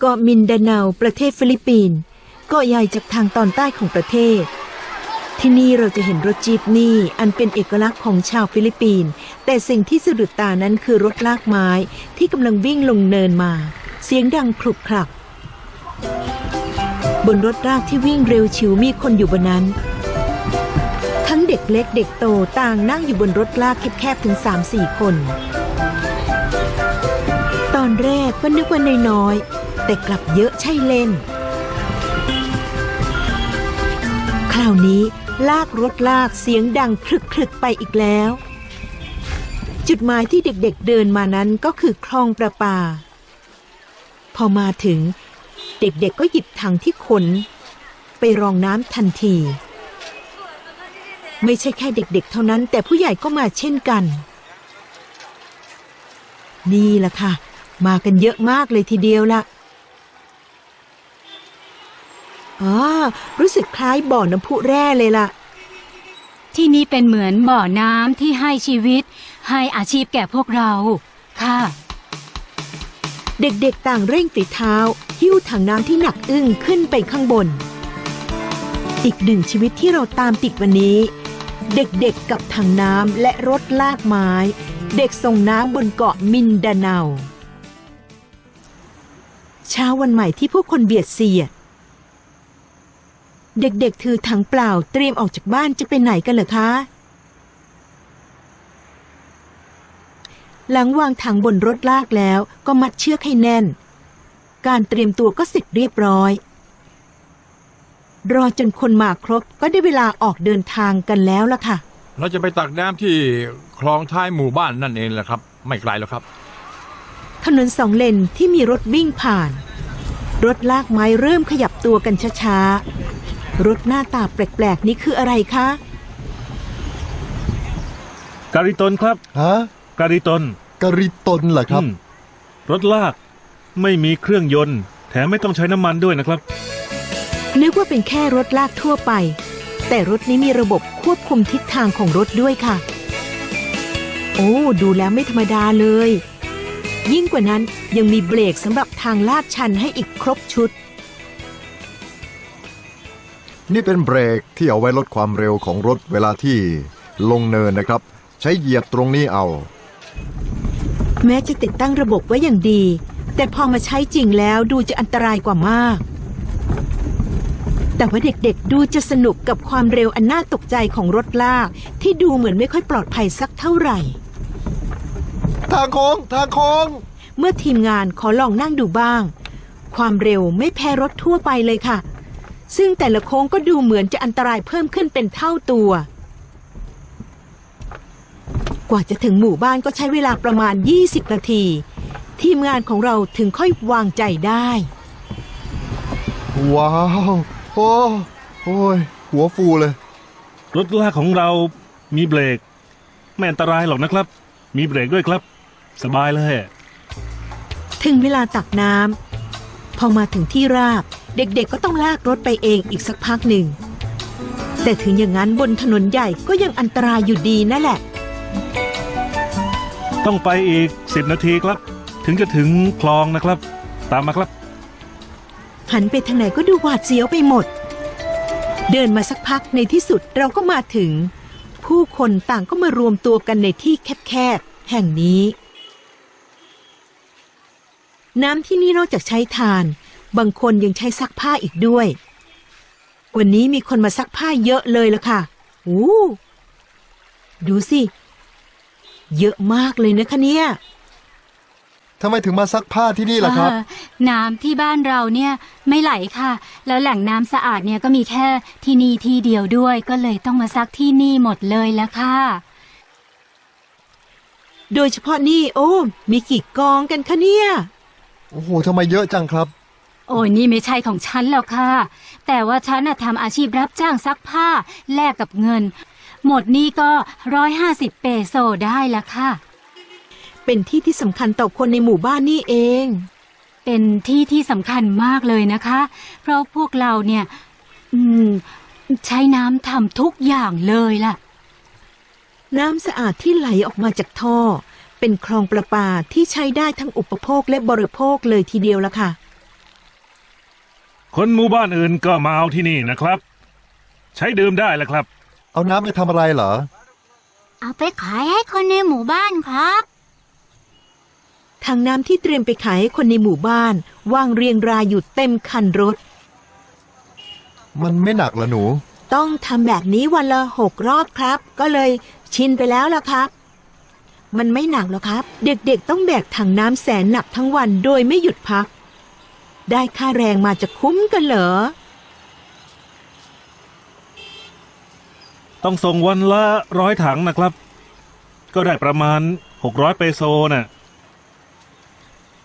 เกาะมินดาเนาประเทศฟิลิปปินส์เกาะใหญ่จากทางตอนใต้ของประเทศ ที่นี่เราจะเห็นรถจีปนี่อันเป็นเอกลักษณ์ของชาวฟิลิปปินส์แต่สิ่งที่สะดุดตานั้นคือรถลากไม้ที่กำลังวิ่งลงเนินมา เสียงดังครุบครัก บนรถลากที่วิ่งเร็วฉิวมีคนอยู่บนนั้น ทั้งเด็กเล็กเด็กโตต่างนั่งอยู่บนรถลากแคบๆถึง3-4คน ตอนแรกก็นึกว่าน้อย แต่กลับเยอะใช่เล่น คราวนี้ลากรถลากเสียงดังคลึกคลึกไปอีกแล้ว จุดหมายที่เด็กๆเดินมานั้นก็คือคลองประปา พอมาถึง เด็กๆก็หยิบถังที่ขน ไปรองน้ำทันที ไม่ใช่แค่เด็กๆเท่านั้น แต่ผู้ใหญ่ก็มาเช่นกัน นี่แหละค่ะ มากันเยอะมากเลยทีเดียวล่ะ อ๋อรู้สึกคล้ายบ่อน้ำพุแร่เลยล่ะ ที่นี่เป็นเหมือนบ่อน้ำที่ให้ชีวิต ให้อาชีพแก่พวกเรา ค่ะ เด็กๆต่างเร่งติดเท้า หิ้วถังน้ำที่หนักอึ้งขึ้นไปข้างบน อีกหนึ่งชีวิตที่เราตามติดวันนี้ เด็กๆกับถังน้ำและรถลากไม้ เด็กส่งน้ำบนเกาะมินดาเนาเช้าวันใหม่ที่ผู้คนเบียดเสียด เด็กๆ ถือถังเปล่าเตรียมออกจากบ้านจะไปไหนกันเหรอคะ หลังวางถังบนรถลากแล้วก็มัดเชือกให้แน่น การเตรียมตัวก็เสร็จเรียบร้อย รอจนคนมาครบก็ได้เวลาออกเดินทางกันแล้วล่ะค่ะ เราจะไปตักน้ำที่คลองท้ายหมู่บ้านนั่นเองแหละครับ ไม่ไกลแล้วครับ ถนนสองเลนที่มีรถวิ่งผ่าน รถลากไม้เริ่มขยับตัวกันช้าๆ รถหน้าตาแปลกๆ นี้คืออะไรคะ การิตนครับ ฮะการิตนกะริตนเหรอครับ อืมรถลาก ไม่มีเครื่องยนต์ แถมไม่ต้องใช้น้ำมันด้วยนะครับ นึกว่าเป็นแค่รถลากทั่วไป แต่รถนี้มีระบบควบคุมทิศทางของรถด้วยค่ะ โอ้ ดูแล้วไม่ธรรมดาเลย ยิ่งกว่านั้นยังมีเบรกสำหรับทางลาดชันให้อีกครบชุด นี่เป็นเบรกที่เอาไว้ลดความเร็วของรถเวลาที่ลงเนินนะครับ ใช้เหยียบตรงนี้เอา แม้จะติดตั้งระบบไว้อย่างดี แต่พอมาใช้จริงแล้วดูจะอันตรายกว่ามาก แต่ว่าเด็กๆดูจะสนุกกับความเร็วอันน่าตกใจของรถลาก ที่ดูเหมือนไม่ค่อยปลอดภัยสักเท่าไหร่ ทางโค้งทางโค้งเมื่อทีมงานขอลองนั่งดูบ้าง ความเร็วไม่แพ้รถทั่วไปเลยค่ะ ซึ่งแต่ละโค้งก็ดูเหมือนจะอันตรายเพิ่มขึ้นเป็นเท่าตัว กว่าจะถึงหมู่บ้านก็ใช้เวลาประมาณ 20 นาที ทีมงานของเราถึงค่อยวางใจได้ ว้าว โอ้โอ้ย หัวฟูเลย รถลากของเรามีเบรก ไม่อันตรายหรอกนะครับ มีเบรกด้วยครับ สบายเลย ถึงเวลาตักน้ำพอมาถึงที่ราบ เด็กๆก็ต้องลากรถไปเองอีกสักพักหนึ่ง แต่ถึงอย่างนั้นบนถนนใหญ่ก็ยังอันตรายอยู่ดีนั่นแหละ ต้องไปอีกสิบนาทีครับ ถึงจะถึงคลองนะครับ ตามมาครับ หันไปทางไหนก็ดูหวาดเสียวไปหมด เดินมาสักพักในที่สุดเราก็มาถึง ผู้คนต่างก็มารวมตัวกันในที่แคบๆแห่งนี้ น้ำที่นี่นอกจากใช้ทาน บางคนยังใช้ซักผ้าอีกด้วย วันนี้มีคนมาซักผ้าเยอะเลยละค่ะโอ้ดูสิ เยอะมากเลยนะคะเนี่ยทำไมถึงมาซักผ้าที่นี่ล่ะครับ เอ่อน้ำที่บ้านเราเนี่ยไม่ไหลค่ะ แล้วแหล่งน้ำสะอาดเนี่ยก็มีแค่ที่นี่ที่เดียวด้วย ก็เลยต้องมาซักที่นี่หมดเลยละค่ะ โดยเฉพาะนี่โอ้ มีกี่กองกันคะเนี่ย โอ้โหทำไมเยอะจังครับ โอ้ยนี่ไม่ใช่ของฉันแล้วค่ะ แต่ว่าฉันน่ะทำอาชีพรับจ้างซักผ้าแลกกับเงิน หมดนี่ก็ร้อยห้าสิบเปโซได้ละค่ะ เป็นที่ที่สำคัญต่อคนในหมู่บ้านนี่เอง เป็นที่ที่สำคัญมากเลยนะคะ เพราะพวกเราเนี่ยอืมใช้น้ำทำทุกอย่างเลยล่ะ น้ำสะอาดที่ไหลออกมาจากท่อ เป็นคลองประปาที่ใช้ได้ทั้งอุปโภคและบริโภคเลยทีเดียวละค่ะ คนหมู่บ้านอื่นก็มาเอาที่นี่นะครับ ใช้ดื่มได้แหละครับ เอาน้ำไปทำอะไรเหรอ เอาไปขายให้คนในหมู่บ้านครับ ถังน้ำที่เตรียมไปขายให้คนในหมู่บ้านวางเรียงรายอยู่เต็มคันรถ มันไม่หนักเหรอหนู ต้องทำแบบนี้วันละหกรอบครับ ก็เลยชินไปแล้วล่ะครับ มันไม่หนักหรอกครับ เด็กๆต้องแบกถังน้ำแสนหนักทั้งวันโดยไม่หยุดพัก ได้ค่าแรงมาจะคุ้มกันเหรอ ต้องส่งวันละร้อยถังนะครับ ก็ได้ประมาณ 600 เปโซน่ะ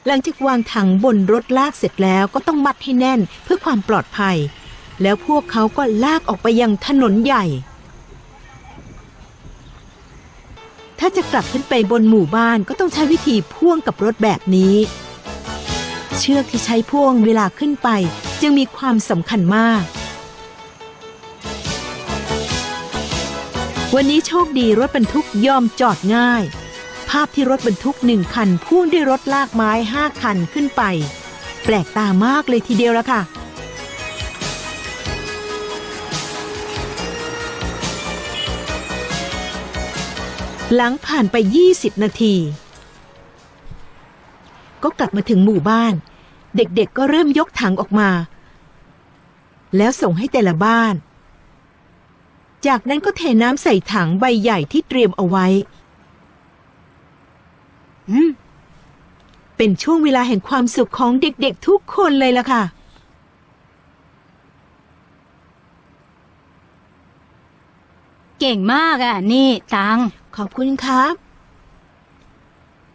หลังจากวางถังบนรถลากเสร็จแล้วก็ต้องมัดให้แน่นเพื่อความปลอดภัย แล้วพวกเขาก็ลากออกไปยังถนนใหญ่ ถ้าจะกลับขึ้นไปบนหมู่บ้านก็ต้องใช้วิธีพ่วงกับรถแบบนี้ เชือกที่ใช้พ่วงเวลาขึ้นไป จึงมีความสำคัญมาก วันนี้โชคดีรถบรรทุกยอมจอดง่าย ภาพที่รถบรรทุกหนึ่งคันพ่วงด้วยรถลากไม้ห้าคันขึ้นไป แปลกตามากเลยทีเดียวละค่ะหลังผ่านไป 20 นาที ก็กลับมาถึงหมู่บ้าน เด็กๆก็เริ่มยกถังออกมา แล้วส่งให้แต่ละบ้าน จากนั้นก็เทน้ำใส่ถังใบใหญ่ที่เตรียมเอาไว้ อืม เป็นช่วงเวลาแห่งความสุขของเด็กๆทุกคนเลยล่ะค่ะเก่งมากอะ นี่ตัง ขอบคุณครับ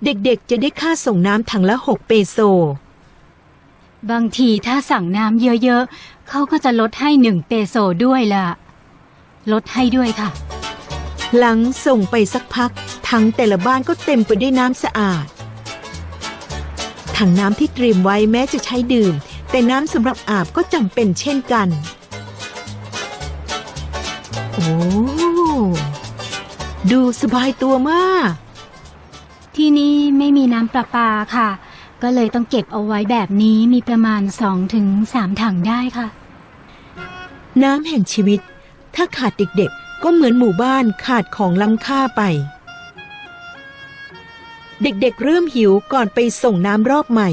เด็กๆ จะได้ค่าส่งน้ำถังละ6เปโซ บางทีถ้าสั่งน้ำเยอะๆ เขาก็จะลดให้หนึ่งเปโซด้วยล่ะ ลดให้ด้วยค่ะ หลังส่งไปสักพัก ถังแต่ละบ้านก็เต็มไปด้วยน้ำสะอาด ถังน้ำที่เตรียมไว้แม้จะใช้ดื่ม แต่น้ำสำหรับอาบก็จำเป็นเช่นกัน โอ้ ดูสบายตัวมาก ที่นี่ไม่มีน้ำประปาค่ะ ก็เลยต้องเก็บเอาไว้แบบนี้มีประมาณ2-3ถึง3ถังได้ค่ะ น้ำแห่งชีวิต ถ้าขาดเด็กๆ ก็เหมือนหมู่บ้านขาดของล้ำค่าไป เด็กๆเริ่มหิวก่อนไปส่งน้ำรอบใหม่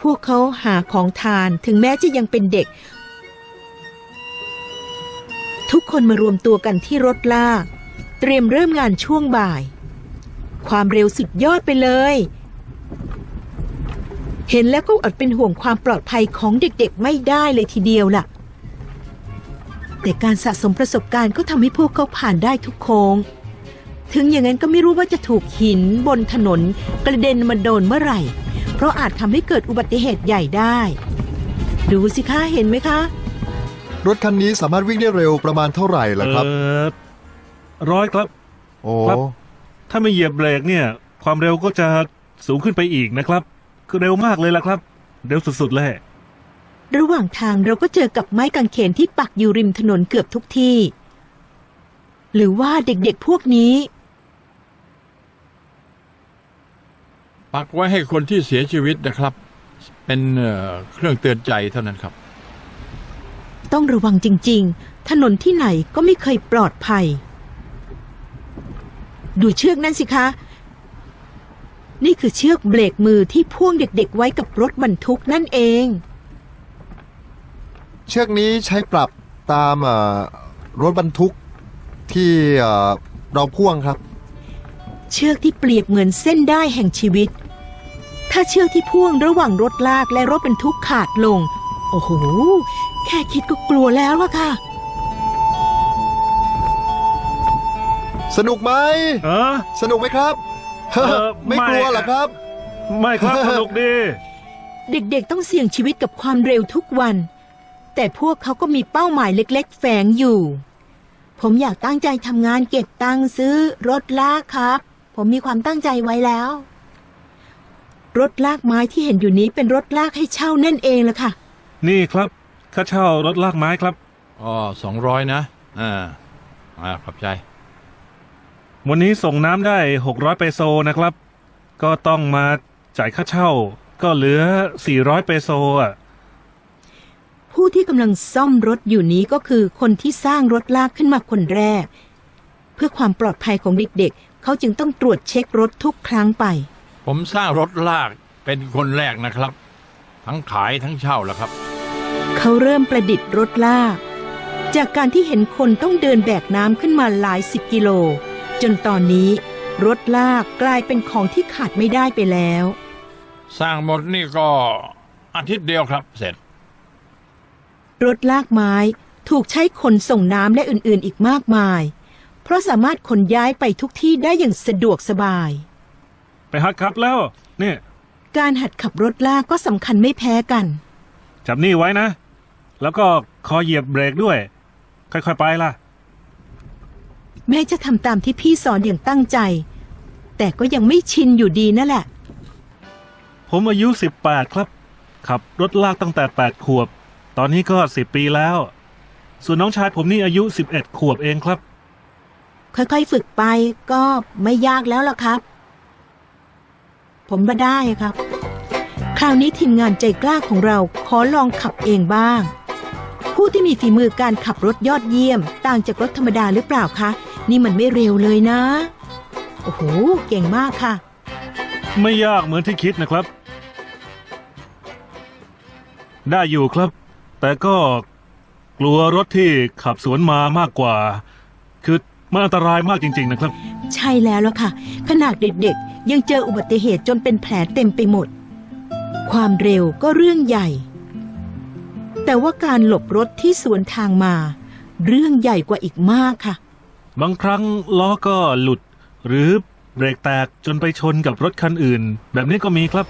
พวกเขาหาของทานถึงแม้จะยังเป็นเด็ก ทุกคนมารวมตัวกันที่รถลากเตรียมเริ่มงานช่วงบ่าย ความเร็วสุดยอดไปเลย เห็นแล้วก็อดเป็นห่วงความปลอดภัยของเด็กๆไม่ได้เลยทีเดียวล่ะ แต่การสะสมประสบการณ์ก็ทำให้พวกเขาผ่านได้ทุกโค้ง ถึงอย่างนั้นก็ไม่รู้ว่าจะถูกหินบนถนนกระเด็นมาโดนเมื่อไหร่ เพราะอาจทำให้เกิดอุบัติเหตุใหญ่ได้ ดูสิคะเห็นไหมคะ รถคันนี้สามารถวิ่งได้เร็วประมาณเท่าไหร่ล่ะครับ เออร้อยครับ โอ้ ครับ ถ้าไม่เหยียบเบรกเนี่ย ความเร็วก็จะสูงขึ้นไปอีกนะครับ คือเร็วมากเลยล่ะครับ เร็วสุดๆเลย ระหว่างทางเราก็เจอกับไม้กางเขนที่ปักอยู่ริมถนนเกือบทุกที่ หรือว่าเด็กๆพวกนี้ ปักไว้ให้คนที่เสียชีวิตนะครับ เป็นเอ่อเครื่องเตือนใจเท่านั้นครับ ต้องระวังจริง ๆ ถนนที่ไหนก็ไม่เคยปลอดภัย ดูเชือกนั่นสิคะ นี่คือเชือกเบรกมือที่พ่วงเด็กๆไว้กับรถบรรทุกนั่นเอง เชือกนี้ใช้ปรับตามเอ่อรถบรรทุกที่เอ่อเราพ่วงครับ เชือกที่เปรียบเหมือนเส้นได้แห่งชีวิต ถ้าเชือกที่พ่วงระหว่างรถลากและรถบรรทุกขาดลง โอ้โห แค่คิดก็กลัวแล้วล่ะค่ะ สนุกไหม เออ สนุกไหมครับ เออไม่ไม่กลัวเหรอครับ ไม่ครับสนุกดี เด็กๆต้องเสี่ยงชีวิตกับความเร็วทุกวัน แต่พวกเขาก็มีเป้าหมายเล็ก ๆ แฝงอยู่ ผมอยากตั้งใจทำงานเก็บตังค์ซื้อรถลากครับ ผมมีความตั้งใจไว้แล้ว รถลากไม้ที่เห็นอยู่นี้เป็นรถลากให้เช่านั่นเองล่ะค่ะ นี่ครับค่าเช่ารถลากไม้ครับอ๋อสองร้อยนะ อ่า อ่าขอบใจ วันนี้ส่งน้ำได้ 600 เปโซนะครับ ก็ต้องมาจ่ายค่าเช่า ก็เหลือ 400 เปโซอะพผู้ที่กำลังซ่อมรถอยู่นี้ก็คือคนที่สร้างรถลากขึ้นมาคนแรก เพื่อความปลอดภัยของเด็กๆ เขาจึงต้องตรวจเช็ครถทุกครั้งไป ผมสร้างรถลากเป็นคนแรกนะครับ ทั้งขายทั้งเช่าแล้วครับ เขาเริ่มประดิษฐ์รถลาก จากการที่เห็นคนต้องเดินแบกน้ำขึ้นมาหลายสิบกิโล จนตอนนี้รถลากกลายเป็นของที่ขาดไม่ได้ไปแล้ว สร้างหมดนี่ก็อาทิตย์เดียวครับเสร็จ รถลากไม้ถูกใช้ขนส่งน้ำและอื่นๆอีกมากมาย เพราะสามารถขนย้ายไปทุกที่ได้อย่างสะดวกสบาย ไปหัดขับแล้ว เนี่ยการหัดขับรถลากก็สำคัญไม่แพ้กัน จับนี่ไว้นะ แล้วก็คอยเหยียบเบรกด้วย ค่อยๆไปล่ะ แม้จะทำตามที่พี่สอนอย่างตั้งใจ แต่ก็ยังไม่ชินอยู่ดีนั่นแหละ ผมอายุ 18 ครับ ขับรถลากตั้งแต่ 8 ขวบ ตอนนี้ก็ 10 ปีแล้ว ส่วนน้องชายผมนี่อายุ 11 ขวบเองครับ ค่อยๆ ฝึกไปก็ไม่ยากแล้วล่ะครับ ผมมาได้ครับ คราวนี้ทีมงานใจกล้าของเราขอลองขับเองบ้าง ผู้ที่มีฝีมือการขับรถยอดเยี่ยม ต่างจากรถธรรมดาหรือเปล่าคะ นี่มันไม่เร็วเลยนะ โอ้โห เก่งมากค่ะ ไม่ยากเหมือนที่คิดนะครับ ได้อยู่ครับ แต่ก็กลัวรถที่ขับสวนมามากกว่า คือมันอันตรายมากจริง ๆ นะครับ ใช่แล้วล่ะค่ะ ขนาดเด็กๆ ยังเจออุบัติเหตุจนเป็นแผลเต็มไปหมด ความเร็วก็เรื่องใหญ่ แต่ว่าการหลบรถที่สวนทางมา เรื่องใหญ่กว่าอีกมากค่ะ บางครั้งล้อก็หลุด หรือเบรกแตกจนไปชนกับรถคันอื่น แบบนี้ก็มีครับ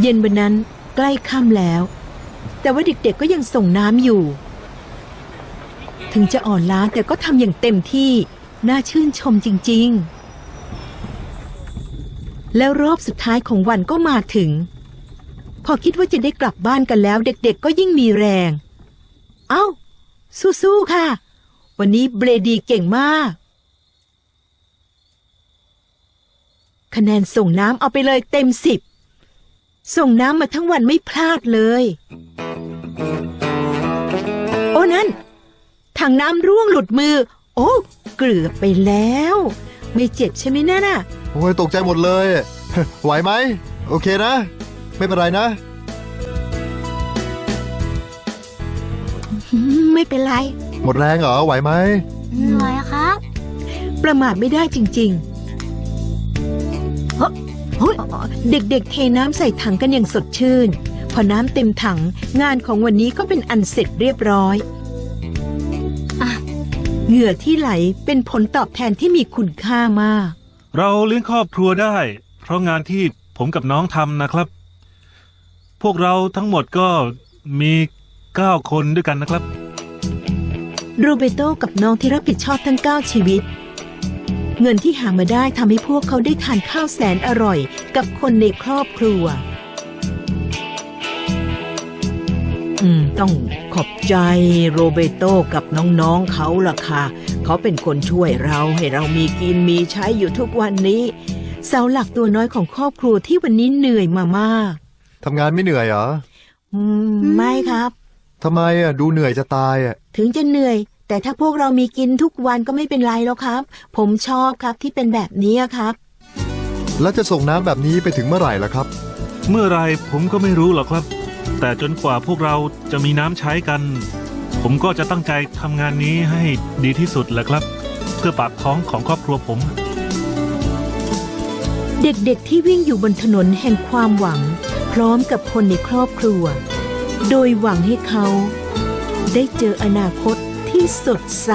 เย็นวันนั้นใกล้ค่ำแล้ว แต่ว่าเด็กๆก็ยังส่งน้ำอยู่ ถึงจะอ่อนล้าแต่ก็ทำอย่างเต็มที่น่าชื่นชมจริงๆ แล้วรอบสุดท้ายของวันก็มาถึง พอคิดว่าจะได้กลับบ้านกันแล้ว เด็กๆ ก็ยิ่งมีแรง เอ้า สู้ๆค่ะ วันนี้เบรดีเก่งมาก คะแนนส่งน้ำเอาไปเลยเต็มสิบ ส่งน้ำมาทั้งวันไม่พลาดเลย โอ้นั่นถังน้ำร่วงหลุดมือ โอ้เกือบไปแล้ว ไม่เจ็บใช่ไหมนั่นน่ะ โอ้ยตกใจหมดเลย ไหวไหม โอเคนะ ไม่เป็นไรนะ ไม่เป็นไร หมดแรงเหรอไหวไหมเหนื่อยครับ ประมาทไม่ได้จริงๆเฮ้ยเฮ้ยเด็กๆเทน้ำใส่ถังกันอย่างสดชื่น พอน้ำเต็มถังงานของวันนี้ก็เป็นอันเสร็จเรียบร้อยอะเหงื่อที่ไหลเป็นผลตอบแทนที่มีคุณค่ามาก เราเลี้ยงครอบครัวได้ เพราะงานที่ผมกับน้องทำนะครับ พวกเราทั้งหมดก็มีเก้าคนด้วยกันนะครับโรเบโตกับน้องที่รับผิดชอบทั้ง 9 ชีวิต เงินที่หามาได้ทำให้พวกเขาได้ทานข้าวแสนอร่อย กับคนในครอบครัว อืม ต้องขอบใจโรเบโตกับน้องๆเขาล่ะค่ะ เขาเป็นคนช่วยเราให้เรามีกินมีใช้อยู่ทุกวันนี้เสาหลักตัวน้อยของครอบครัวที่วันนี้เหนื่อยมามาก ทำงานไม่เหนื่อยเหรอ อืม ไม่ครับ ทำไมอะดูเหนื่อยจะตายอะถึงจะเหนื่อย แต่ถ้าพวกเรามีกินทุกวันก็ไม่เป็นไรแล้วครับ ผมชอบครับที่เป็นแบบนี้ครับ แล้วจะส่งน้ำแบบนี้ไปถึงเมื่อไหร่ล่ะครับ เมื่อไรผมก็ไม่รู้หรอกครับ แต่จนกว่าพวกเราจะมีน้ำใช้กัน ผมก็จะตั้งใจทำงานนี้ให้ดีที่สุดแหละครับ เพื่อปากท้องของครอบครัวผม เด็กๆที่วิ่งอยู่บนถนนแห่งความหวัง พร้อมกับคนในครอบครัว โดยหวังให้เขาได้เจออนาคตที่สดใส